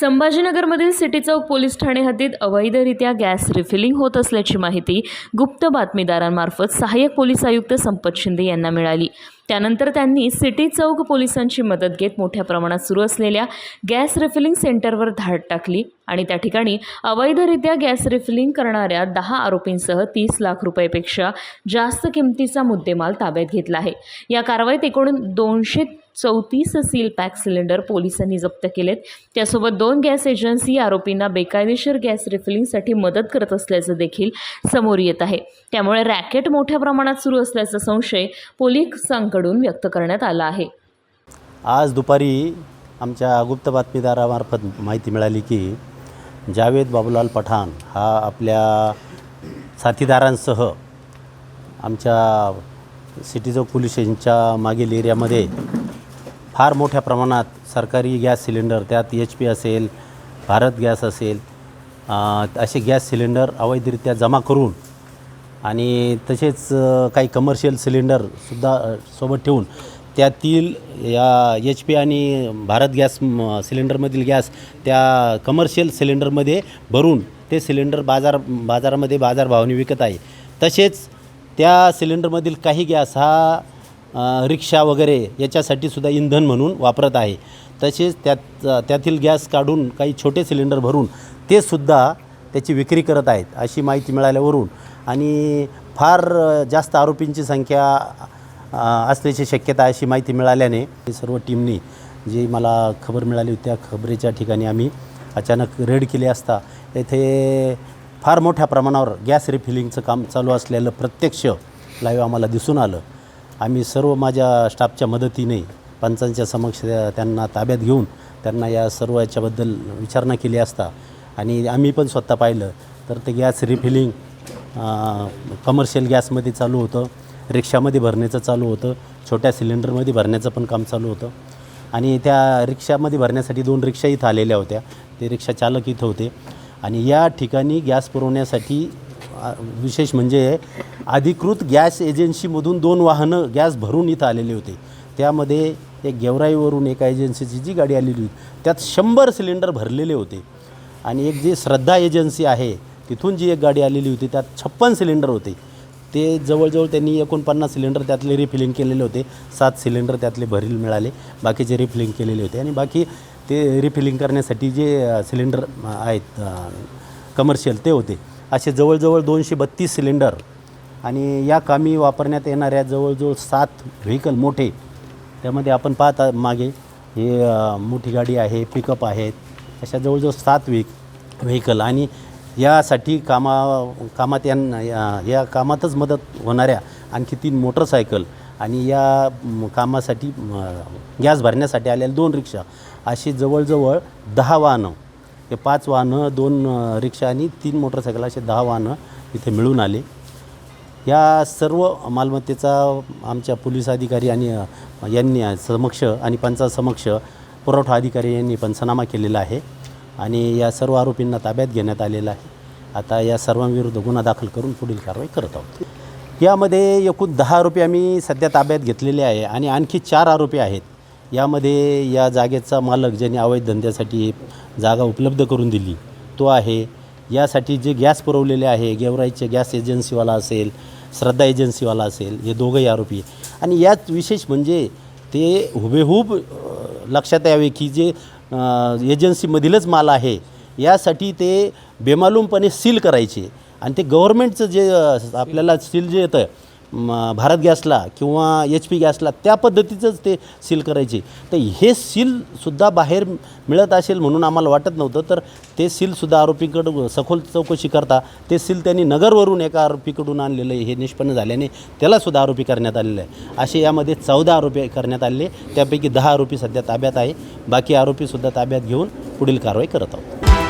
संभाजीनगरमधील city चौक police ठाणे हद्दीत अवैधरित्या गॅस रिफिलिंग होत असल्याची माहिती गुप्त बातमीदारांमार्फत सहाय्यक पोलीस आयुक्त संपत शिंदे यांना मिळाली. त्यानंतर त्यांनी सिटी चौक पोलिसांची मदत घेत मोठ्या प्रमाणात सुरू असलेल्या गॅस रिफिलिंग सेंटरवर धाड टाकली आणि त्या ठिकाणी अवैधरित्या गॅस रिफिलिंग करणाऱ्या दहा आरोपींसह तीस लाख रुपयेपेक्षा जास्त किमतीचा मुद्देमाल ताब्यात घेतला आहे. या कारवाईत एकूण दोनशे चौतीस सील पॅक सिलेंडर पोलिसांनी जप्त केलेत. त्यासोबत दोन गॅस एजन्सी आरोपींना बेकायदेशीर गॅस रिफिलिंगसाठी मदत करत असल्याचं देखील समोर येत आहे. त्यामुळे रॅकेट मोठ्या प्रमाणात सुरू असल्याचा संशय पोलिसांकडून व्यक्त करण्यात आला आहे. आज दुपारी आमच्या गुप्त बातमीदारामार्फत माहिती मिळाली की जावेद बाबूलाल पठाण हा आपल्या साथीदारांसह आमच्या सिटीज ऑफ पोलीस स्टेशनच्या मागील एरियामध्ये फार मोठ्या प्रमाणात सरकारी गॅस सिलेंडर त्यात एच पी असेल भारत गॅस असेल असे गॅस सिलेंडर अवैधरित्या जमा करून आणि तसेच काही कमर्शियल सिलेंडरसुद्धा सोबत ठेवून त्यातील या एच पी आणि भारत गॅस सिलेंडरमधील गॅस त्या कमर्शियल सिलेंडरमध्ये भरून ते सिलेंडर बाजार बाजारामध्ये बाजारभावाने विकत आहे. तसेच त्या सिलेंडरमधील काही गॅस हा रिक्षा वगैरे याच्यासाठी सुद्धा इंधन म्हणून वापरत आहे. तसेच त्यात त्यातील गॅस काढून काही छोटे सिलेंडर भरून ते सुद्धा त्याची विक्री करत आहेत अशी माहिती मिळाल्यावरून आणि फार जास्त आरोपींची संख्या असण्याची असल्याची शक्यता अशी माहिती मिळाल्याने सर्व टीमनी जी मला खबर मिळाली होती त्या खबरेच्या ठिकाणी आम्ही अचानक रेड केली असता येथे फार मोठ्या प्रमाणावर गॅस रिफिलिंगचं काम चालू असलेलं प्रत्यक्ष लाईव्ह आम्हाला दिसून आलं. आम्ही सर्व माझ्या स्टाफच्या मदतीने पंचांच्या समक्ष त्यांना ताब्यात घेऊन त्यांना या सर्व याच्याबद्दल विचारणा केली असता आणि आम्ही पण स्वतः पाहिलं. तर ते गॅस रिफिलिंग कमर्शियल गॅसमध्ये चालू होतं. रिक्षामध्ये भरण्याचं चालू होतं. छोट्या सिलेंडरमध्ये भरण्याचं पण काम चालू होतं. आणि त्या रिक्षामध्ये भरण्यासाठी दोन रिक्षा इथं आलेल्या होत्या. ते रिक्षा चालक इथं होते. आणि या ठिकाणी गॅस पुरवण्यासाठी विशेष म्हणजे अधिकृत गॅस एजन्सीमधून दोन वाहनं गॅस भरून इथं आलेले होते. त्यामध्ये एक गेवराईवरून एका एजन्सीची जी गाडी आलेली होती त्यात शंभर सिलेंडर भरलेले होते. आणि एक जी श्रद्धा एजन्सी आहे तिथून जी एक गाडी आलेली होती त्यात छप्पन सिलेंडर होते. ते जवळजवळ त्यांनी एकोणपन्नास सिलेंडर त्यातले रिफिलिंग केलेले होते सात सिलेंडर त्यातले भरील मिळाले बाकीचे रिफिलिंग केलेले होते. आणि बाकी ते रिफिलिंग करण्यासाठी जे सिलेंडर आहेत कमर्शियल ते होते. असे जवळजवळ दोनशे बत्तीस सिलेंडर आणि या कामी वापरण्यात येणाऱ्या जवळजवळ सात व्हेकल मोठे त्यामध्ये आपण पाहता मागे हे मोठी गाडी आहे पिकअप आहेत अशा जवळजवळ सात व्हेक व्हेकल आणि यासाठी कामा कामात यांना या या कामातच मदत होणाऱ्या आणखी तीन मोटरसायकल आणि या कामासाठी गॅस भरण्यासाठी आलेल्या दोन रिक्षा. अशी जवळजवळ दहा वाहनं हे पाच वाहनं दोन रिक्षा आणि तीन मोटरसायकल असे दहा वाहनं इथे मिळून आले. या सर्व मालमत्तेचा आमच्या पोलीस अधिकारी आणि यांनी समक्ष आणि पंचासमक्ष पुरवठा अधिकारी यांनी पंचनामा केलेला आहे आणि या सर्व आरोपींना ताब्यात घेण्यात आलेलं आहे. आता या सर्वांविरुद्ध गुन्हा दाखल करून पुढील कारवाई करत आहोत. यामध्ये एकूण दहा आरोपी आम्ही सध्या ताब्यात घेतलेले आहे आणि आणखी चार आरोपी आहेत. यामध्ये या जागेचा मालक ज्यांनी अवैध धंद्यासाठी जागा उपलब्ध करून दिली तो आहे. यासाठी जे गॅस पुरवलेले आहे गेवराईचे गॅस एजन्सीवाला असेल श्रद्धा एजन्सीवाला असेल हे दोघंही आरोपी आणि यात विशेष म्हणजे ते हुबेहूब लक्षात यावे की जे एजन्सीमधीलच माल आहे यासाठी ते बेमालूमपणे सील करायचे. आणि ते गव्हर्मेंटचं जे आपल्याला सील जे येतं भारत गॅसला किंवा एच पी गॅसला त्या पद्धतीचंच ते सील करायचे. तर हे सीलसुद्धा बाहेर मिळत असेल म्हणून आम्हाला वाटत नव्हतं तर ते सीलसुद्धा आरोपीकडं सखोल चौकशी करता ते सील त्यांनी नगरवरून एका आरोपीकडून आणलेलं आहे हे निष्पन्न झाल्याने त्यालासुद्धा आरोपी करण्यात आलेलं आहे. असे यामध्ये चौदा आरोपी करण्यात आलेले त्यापैकी दहा आरोपी सध्या ताब्यात आहे. बाकी आरोपीसुद्धा ताब्यात घेऊन पुढील कारवाई करत आहोत.